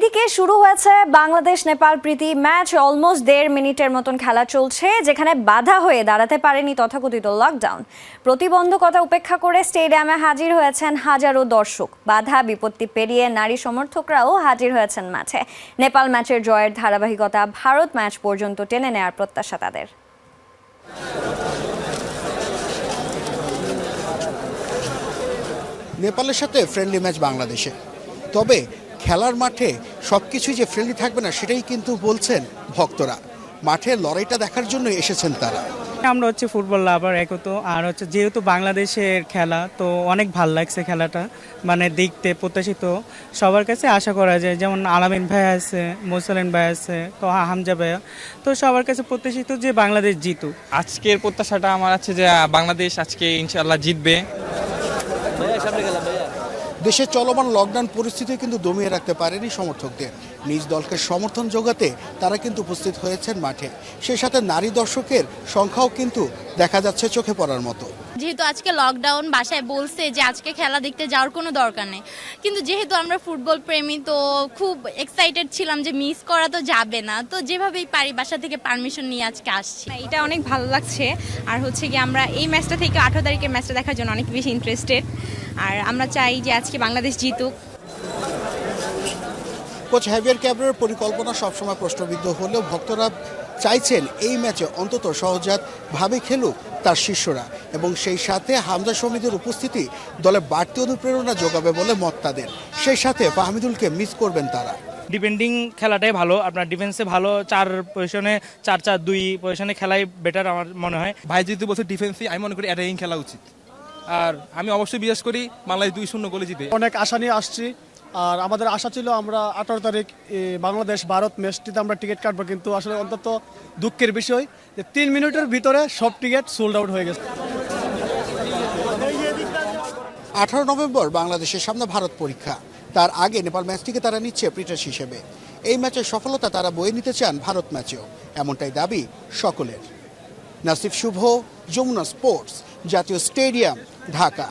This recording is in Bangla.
এদিকে শুরু হয়েছে বাংলাদেশ নেপাল প্রীতি ম্যাচ। অলমোস্ট দেড় মিনিটের মতন খেলা চলছে, যেখানে বাধা হয়ে দাঁড়াতে পারেনি তথাকথিত লকডাউন। প্রতিবন্ধকতা উপেক্ষা করে স্টেডিয়ামে হাজির হয়েছেন হাজারো দর্শক। বাধা, বিপত্তি পেরিয়ে নারী সমর্থকরাও হাজির হয়েছেন মাঠে। নেপাল ম্যাচের জয়ের ধারাবাহিকতা ভারত ম্যাচ পর্যন্ত টেনে নেয়ার প্রত্যাশা তাদের। নেপালের সাথে ফ্রেন্ডলি ম্যাচ বাংলাদেশে। তবে খেলার মাঠে সব কিছুই যে ফ্রেন্ডলি থাকবে না সেটাই কিন্তু বলছেন ভক্তরা। মাঠে লড়াইটা দেখার জন্য এসেছেন তারা। আমরা হচ্ছে ফুটবল লাভার একত আর হচ্ছে যেহেতু বাংলাদেশের খেলা তো অনেক ভালো লাগছে খেলাটা মানে দেখতে প্রত্যাশিত। সবার কাছে আশা করা যায় যেমন আলামিন ভাই আছে মোসালেন ভাই আছে তো হামজা ভাইয়া তো সবার কাছে প্রত্যাশিত যে বাংলাদেশ জিতুক। আজকের প্রত্যাশাটা আমার আছে যে বাংলাদেশ আজকে ইনশাল্লাহ জিতবে। দেশের চলমান লকডাউন পরিস্থিতি কিন্তু দমিয়ে রাখতে পারেনি সমর্থকদের। নিজ দলকে সমর্থন যোগাতে তারা কিন্তু উপস্থিত হয়েছেন মাঠে। সেই সাথে নারী দর্শকের সংখ্যাও কিন্তু দেখা যাচ্ছে চোখে পড়ার মতো। যেহেতু আজকে লকডাউন বাসায় বলছে যে আজকে খেলা দেখতে যাওয়ার কোনো দরকার নেই। কিন্তু যেহেতু আমরা ফুটবল প্রেমী, তো খুব এক্সাইটেড ছিলাম যে মিস করা তো যাবে না। তো যেভাবেই পারি বাসা থেকে পারমিশন নিয়ে আজকে আসছি। এটা অনেক ভালো লাগছে। আর হচ্ছে কি আমরা এই ম্যাচটা থেকে আঠারো তারিখের ম্যাচটা দেখার জন্য অনেক বেশি ইন্টারেস্টেড আর আমরা চাই যে আজকে বাংলাদেশ জিতুক। কোচ হ্যাভিয়ার ক্যাবরের পরিকল্পনা সবসময় প্রশ্নবিদ্ধ হলেও ভক্তরা চাইছেন এই ম্যাচে অন্তত সহজাত ভাবে খেলুক তার শিষ্যরা। এবং সেই সাথে হামজা সমিতির উপস্থিতি দলে বাড়তি অনুপ্রেরণা যোগাবে বলে মত তাদের। সেই সাথে ফাহমিদুলকে মিস করবেন তারা। ডিপেন্ডিং খেলাটাই ভালো আপনার ডিফেন্সে ভালো চার পজিশনে চার চার দুই পজিশনে খেলাই বেটার আমার মনে হয়। ভাই যেহেতু বলছে ডিফেন্সে আমি মনে করি অ্যাটাকিং খেলা উচিত। আর আমি অবশ্যই বিশ্বাস করি বাংলাদেশ দুই শূন্য গোলে জিতে। অনেক আশা নিয়ে আসছি। আর আমাদের আশা ছিল আমরা আঠারো তারিখ বাংলাদেশ, ভারত ম্যাচটিতে আমরা টিকিট কাটবো, কিন্তু আসলে অন্তত দুঃখের বিষয় যে তিন মিনিটের ভিতরে সব টিকিট সোল্ড আউট হয়ে গেছে। আঠারো নভেম্বর বাংলাদেশের সামনে ভারত পরীক্ষা। তার আগে নেপাল ম্যাচটিকে তারা নিচ্ছে প্রিটাস হিসেবে। এই ম্যাচের সফলতা তারা বয়ে নিতে চান ভারত ম্যাচেও। এমনটাই দাবি সকলের। নাসিফ শুভ, যমুনা স্পোর্টস, জাতীয় স্টেডিয়াম, ঢাকা।